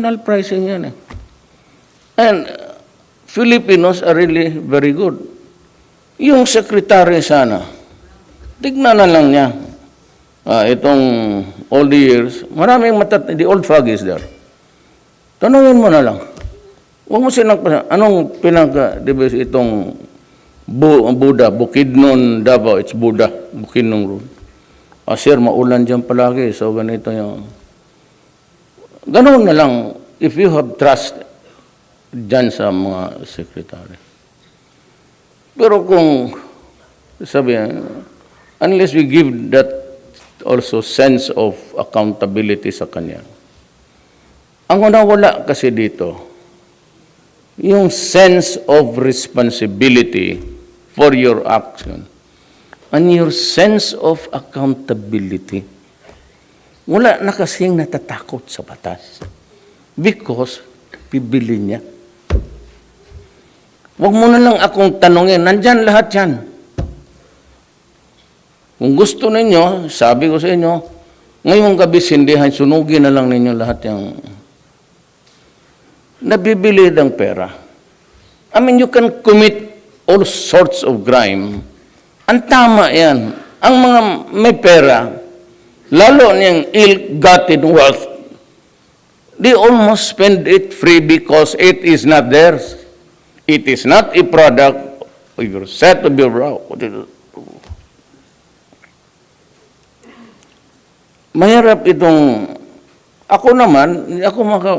International pricing yan eh. And uh, Filipinos are really very good. Yung secretary sana, tignan na lang niya. Ah, itong all the years, maraming matat, the old fog is there. Tanungin mo na lang. Huwag mo sinang, anong pinag-debes itong Bu Buddha, Bukidnon, Davao, it's Buddha, Bukidnon Road. Ah, sir, maulan dyan palagi, so ganito yung... Ganun na lang, if you have trust dyan sa mga sekretary. Pero kung, sabi, unless we give that also sense of accountability sa kanya, ang wala kasi dito, yung sense of responsibility for your action and your sense of accountability. Wala na kasing natatakot sa batas. Because, bibili niya. Huwag mo na lang akong tanongin. Nandyan lahat yan. Kung gusto ninyo, sabi ko sa inyo, ngayong gabi sindihan, sunugin na lang ninyo lahat yung nabibili ng pera. I mean, you can commit all sorts of crime. Ang tama yan. Ang mga may pera, lalo niyang ill-gotten wealth, they almost spend it free because it is not theirs. It is not a product of your set of your brow. Mahirap itong, ako naman, ako maka,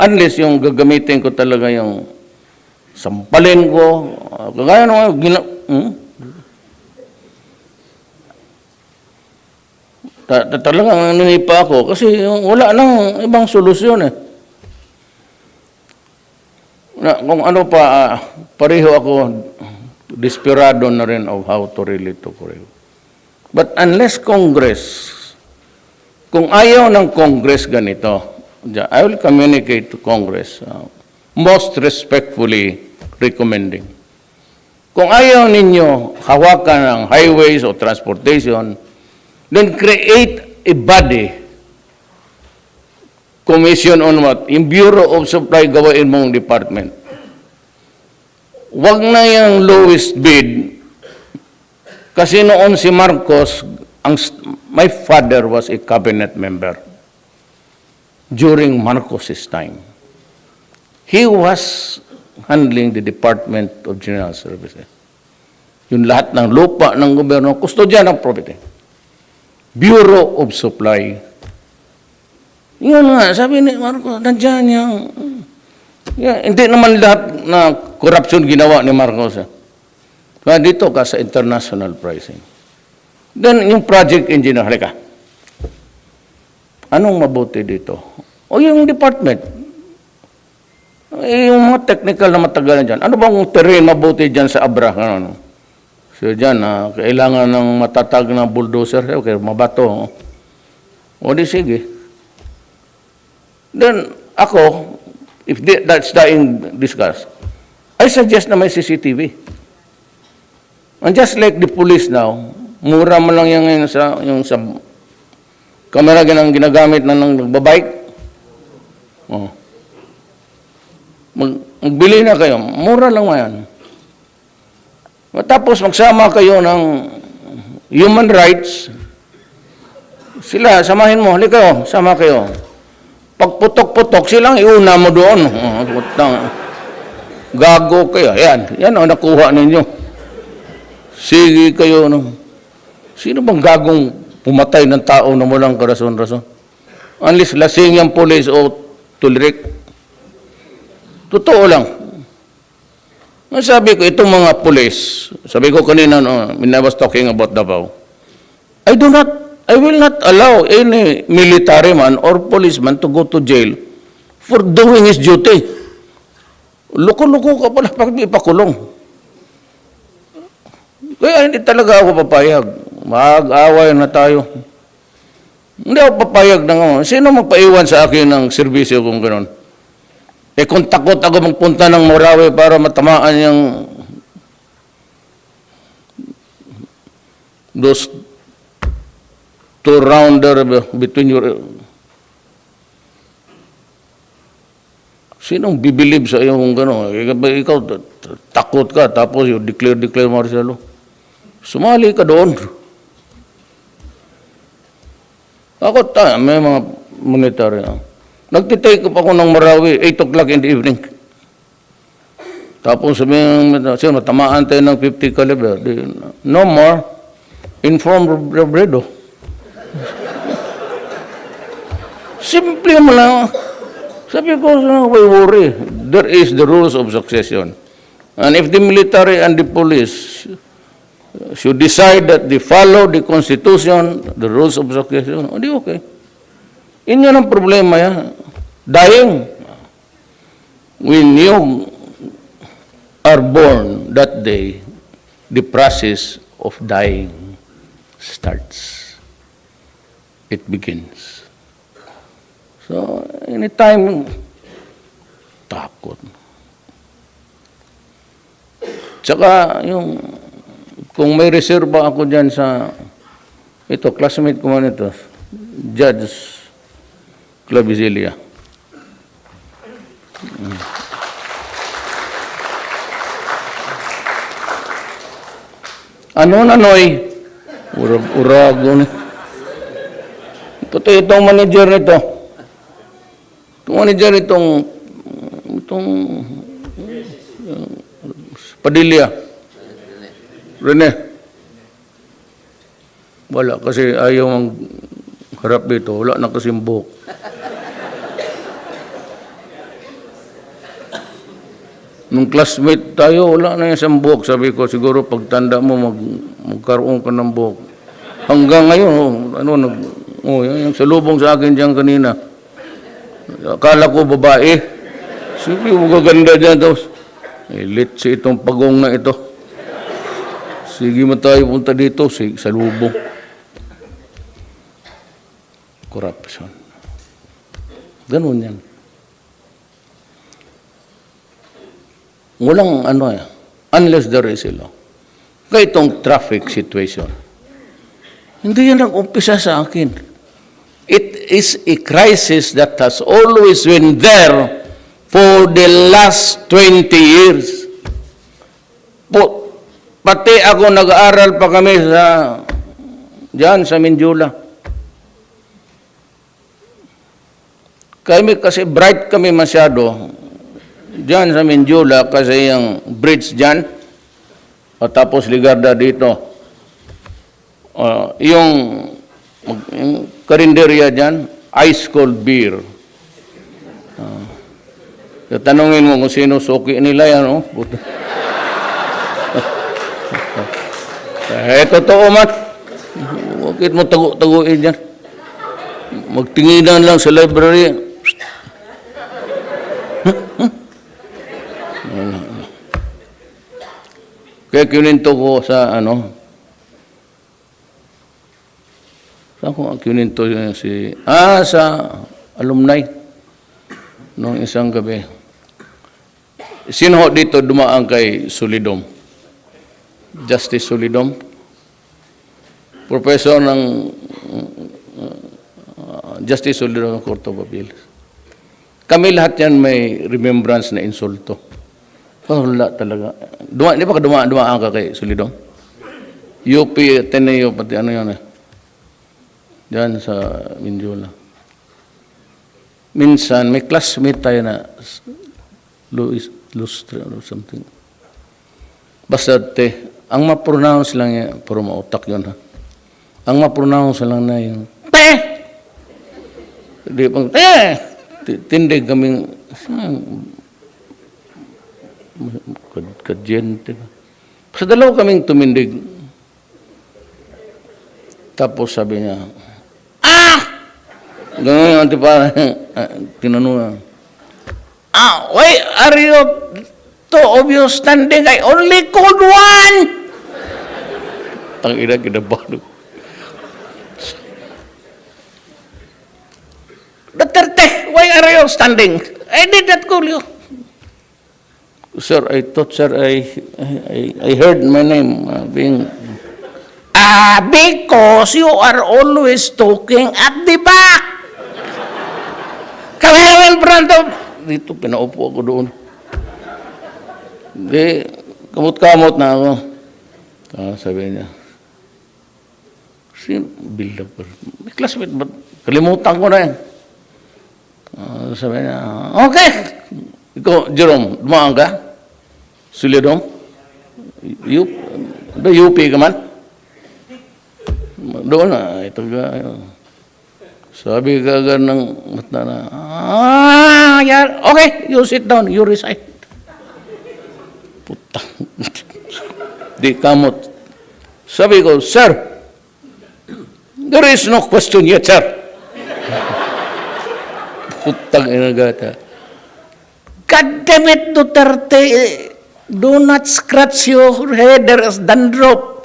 unless yung gagamitin ko talaga yung sampalin ko, uh, kagaya ng gina, hmm? Ta ta- talagang nanipa ako kasi wala nang ibang solusyon eh. Na, kung ano pa, ah, pareho ako desperado na rin of how to really to correct. But unless Congress, kung ayaw ng Congress ganito, I will communicate to Congress, uh, most respectfully recommending. Kung ayaw ninyo hawakan ng highways o transportation, then create a body, commission on what? Yung Bureau of Supply gawain mong department. Huwag na yung lowest bid, kasi noon si Marcos, ang, my father was a cabinet member during Marcos's time. He was handling the Department of General Services. Yung lahat ng lupa ng gobyerno, kustodya ng property. Bureau of Supply. Yun nga, sabi ni Marcos, nandyan yung... Yeah, hindi naman lahat na corruption ginawa ni Marcos. Kaya dito ka sa international pricing. Then, yung project engineer, halika. Anong mabuti dito? O yung department. Eh, yung mga technical na matagal na dyan. Ano bang terrain mabuti dyan sa Abra? Ano? So dyan, ah, kailangan ng matatag na bulldozer. Okay, mabato. O di sige. Then, ako, if that's in discuss, I suggest na may CCTV. And just like the police now, mura mo lang yan ngayon sa, yung sa camera ganang ginagamit na ng nagbabike. Oh. Mag, magbili na kayo. Mura lang yan. Tapos magsama kayo ng human rights. Sila, samahin mo. Halika kayo, sama kayo. Pagputok-putok, silang iuna mo doon. Oh. Gago kayo. Yan, yan ang nakuha ninyo. Sige kayo. No. Sino bang gagong pumatay ng tao na walang karason-rason? Unless lasing yung police o tulirik. Totoo lang. Ang sabi ko, itong mga police, sabi ko kanina, no, when I was talking about Davao, I do not, I will not allow any military man or policeman to go to jail for doing his duty. Loko-loko ka pala pag ipakulong. Kaya hindi talaga ako papayag. Mag-away na tayo. Hindi ako papayag na nga. Sino magpaiwan sa akin ng serbisyo kung gano'n? Eh kung takot ako magpunta ng Morawi para matamaan yung those two rounder between your Sinong bibilib sa iyo kung gano'n? Ikaw, takot ka, tapos you declare, declare law. Sumali ka doon. Ako, ta, may mga monetary. ah. Nagtitake up ako ng Marawi, 8 o'clock in the evening. Tapos sabihin, sir, matamaan tayo ng 50 caliber. No more. Inform Robredo. Simple mo lang. Sabi ko, why worry? There is the rules of succession. And if the military and the police should decide that they follow the constitution, the rules of succession, hindi okay. Inyo ang problema yan. Dying. When you are born that day, the process of dying starts. It begins. So, anytime, takot. Tsaka, yung, kung may reserva ako dyan sa, ito, classmate ko man ito, Judge Clavizelia. Ano na, Noy? Urag-urago na. Ito, itong manager nito. Itong manager itong, itong, uh, Padilla. Rene. Wala kasi ayaw ang harap dito. Wala na kasi buhok. Nung classmate tayo, wala na yung isang buhok. Sabi ko, siguro pagtanda mo, mag, magkaroon ka ng buhok. Hanggang ngayon, oh, ano, nag, oh, yung, yung salubong sa akin diyan kanina. Akala ko babae. Sabi mo gaganda dyan daw. Eh, litsi itong pagong na ito. Sige mo tayo punta dito, sige, salubong. Corruption. Ganun yan. Walang ano eh, unless there is a law. Kaya itong traffic situation, hindi yan nag-umpisa sa akin. It is a crisis that has always been there for the last 20 years. Po, pati ako nag-aaral pa kami sa diyan sa Mindula. Kami kasi bright kami masyado diyan sa Mindula kasi yung bridge diyan at tapos Ligarda dito. Ah, yung, yung karinderya dyan, ice cold beer. Uh, tanungin mo kung sino suki nila yan, oh. Eh, totoo man. Bakit mo tago-taguin dyan? Magtinginan lang sa library. Kaya kininto ko sa ano, saan ko kininto yun si, ah, sa alumni, noong isang gabi. Sino dito dumaan kay Solidom? Justice Solidom? Professor ng uh, Justice Solidom ng Court of Appeals. Kami lahat yan may remembrance na insulto. Oh, wala talaga. Duma, di ba ka dumaan, dumaan ka kay Solidong? UP, Ateneo, pati ano yun eh. Diyan sa Mindula. Minsan, may classmate tayo na Luis, Lustre or something. Basta te, ang ma-pronounce lang yan, puro mautak yun ha. Ang ma-pronounce lang na yung, te! Di pang, te! Ti- Tindig kaming, hmm, kad- kadyente. Sa dalawa kaming tumindig. Tapos sabi niya, Ah! Ganun yung antipa, tinanong na, Ah, why are you of you standing? I only called one! Ang ina, kinabalo. Duterte, why are you standing? I did not call you. Sir, I thought, sir, I, I, I heard my name uh, being... Ah, because you are always talking at the back. Come here in front of dito, pinaupo ako doon. Di, kamot-kamot na ako. Ah, sabi niya, si Bill Dapper. May classmate, ba't kalimutan ko na yan. Ah, sabi niya, okay. Ikaw, Jerome, dumaan ka? Sulidong? You, do UP ka man? Doon na, ito ka. Sabi ka agad ng mata na, ah, yeah, okay, you sit down, you recite. Puta. Di kamot. Sabi ko, sir, there is no question yet, sir. Putang inagata. God damn it, Duterte. Do not scratch your head. There is dandruff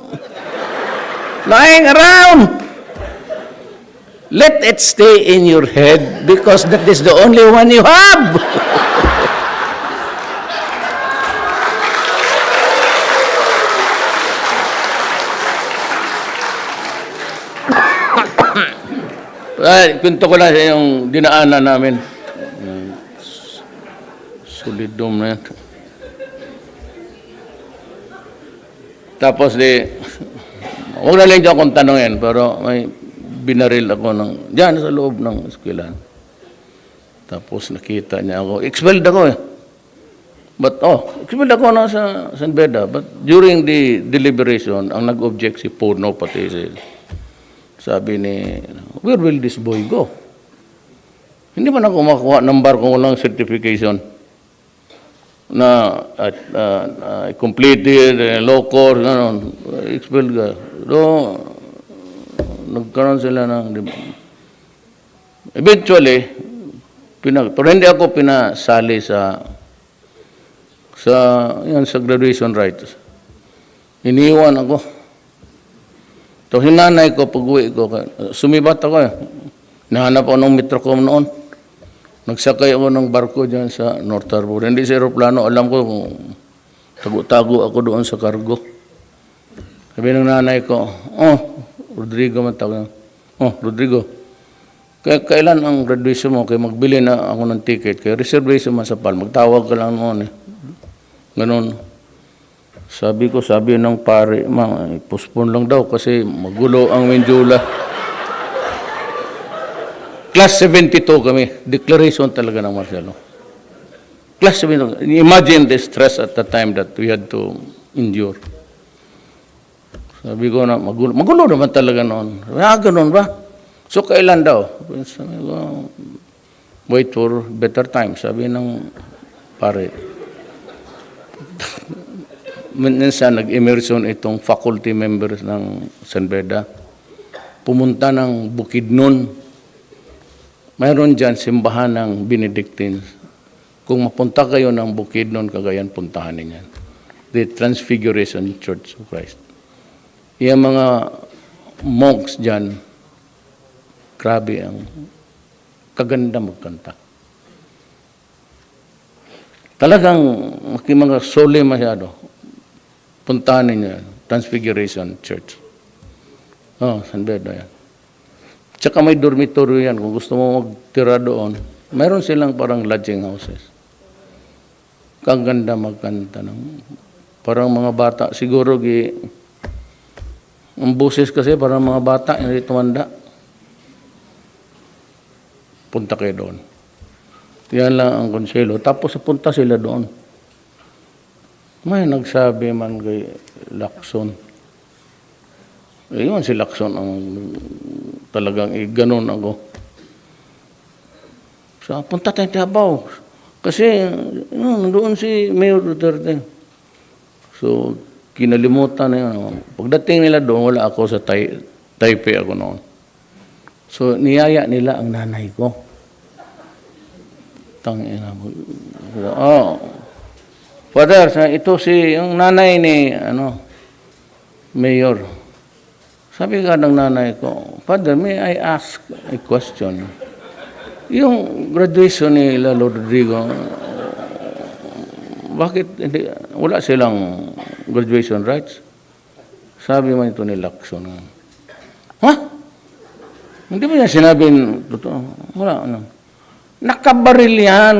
flying around. Let it stay in your head because that is the only one you have. Ay, kwento ko lang yung dinaanan namin. Mm, Solidum na yan. Tapos di, huwag na lang akong tanongin, pero may binaril ako ng, dyan sa loob ng eskwelahan. Tapos nakita niya ako, expelled ako eh. But, oh, expelled ako na sa San Beda. But during the deliberation, ang nag-object si Puno, pati si, sabi ni, where will this boy go? Hindi man ako makuha ng bar kung walang certification na at uh, uh, completed uh, law course ano expelled ka. Do nagkaroon sila ng eventually pinag pero hindi ako pinasali sa sa yan sa graduation rites. Iniwan ako. To hinanay ko pag uwi ko sumibat ako eh. Nahanap ako ng metrocom noon Nagsakay ako ng barko dyan sa North Harbor. Hindi sa aeroplano, alam ko kung tago-tago ako doon sa cargo. Sabi ng nanay ko, oh, Rodrigo man tawag. Oh, Rodrigo, kaya kailan ang graduation mo? Kaya magbili na ako ng ticket. Kaya reservation man sa PAL. Magtawag ka lang noon eh. Ganon. Sabi ko, sabi ng pare, ma, postpone lang daw kasi magulo ang Mindula. Class 72 kami. Declaration talaga ng Marcelo. Class 72. Imagine the stress at the time that we had to endure. Sabi ko na, magulo, magulo naman talaga noon. Ah, ganun ba? So, kailan daw? Sabi ko, wait for better time. Sabi ng pare. Minsan, nag-immersion itong faculty members ng San Beda. Pumunta ng Bukidnon, mayroon dyan simbahan ng Benedictines. Kung mapunta kayo ng bukid noon, kagayan, puntahan ninyo. yan. The Transfiguration Church of Christ. Yung mga monks dyan, grabe ang kaganda magkanta. Talagang mga sole masyado. Puntahan ninyo yan. Transfiguration Church. Oh, San Beda yan. Tsaka may dormitory yan. Kung gusto mo magtira doon, mayroon silang parang lodging houses. Kang ganda magkanta ng parang mga bata. Siguro gi, ang boses kasi parang mga bata, hindi tumanda. Punta kayo doon. Yan lang ang konselo. Tapos punta sila doon. May nagsabi man kay Lacson. Eh, yun si Lacson ang talagang eh, ganun ako. So, punta tayong Tiabaw. Kasi, yun, doon si Mayor Duterte. So, kinalimutan na yun. Pagdating nila doon, wala ako sa tai Taipei ako noon. So, niyaya nila ang nanay ko. Tangina mo. Oh. Father, ito si, yung nanay ni, ano, Mayor. Sabi ka ng nanay ko, Father, may I ask a question? Yung graduation ni Lalo Rodrigo, bakit hindi, wala silang graduation rights? Sabi man ito ni Lacson. Ha? Hindi ba niya sinabing totoo? Wala, ano. Nakabaril yan.